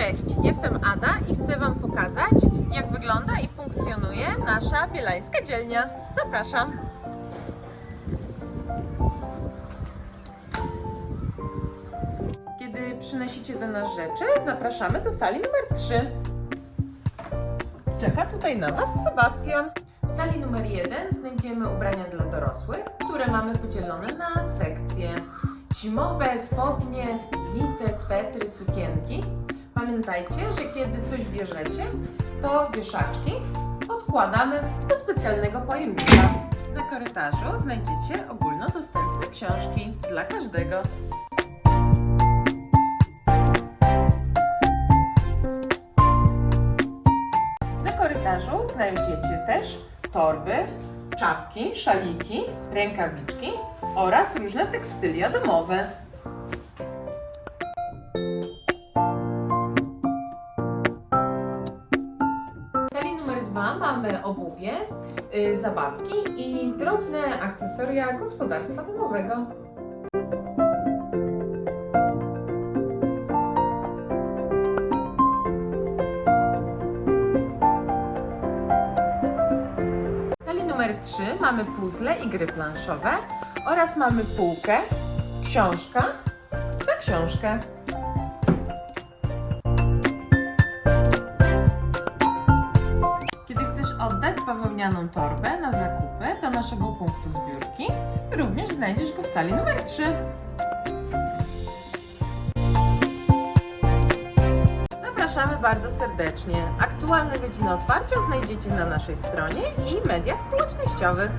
Cześć, jestem Ada i chcę Wam pokazać, jak wygląda i funkcjonuje nasza bielańska dzielnia. Zapraszam. Kiedy przynosicie do nas rzeczy, zapraszamy do sali numer 3. Czeka tutaj na Was Sebastian. W sali numer 1 znajdziemy ubrania dla dorosłych, które mamy podzielone na sekcje. Zimowe, spodnie, spódnice, swetry, sukienki. Pamiętajcie, że kiedy coś bierzecie, to wieszaczki odkładamy do specjalnego pojemnika. Na korytarzu znajdziecie ogólnodostępne książki dla każdego. Na korytarzu znajdziecie też torby, czapki, szaliki, rękawiczki oraz różne tekstylia domowe. Sali numer dwa mamy obuwie, y, zabawki i drobne akcesoria gospodarstwa domowego. Sali numer 3 mamy puzzle i gry planszowe oraz mamy półkę, książka za książkę. Bawełnianą torbę na zakupy do naszego punktu zbiórki, również znajdziesz go w sali numer 3. Zapraszamy bardzo serdecznie. Aktualne godziny otwarcia znajdziecie na naszej stronie i mediach społecznościowych.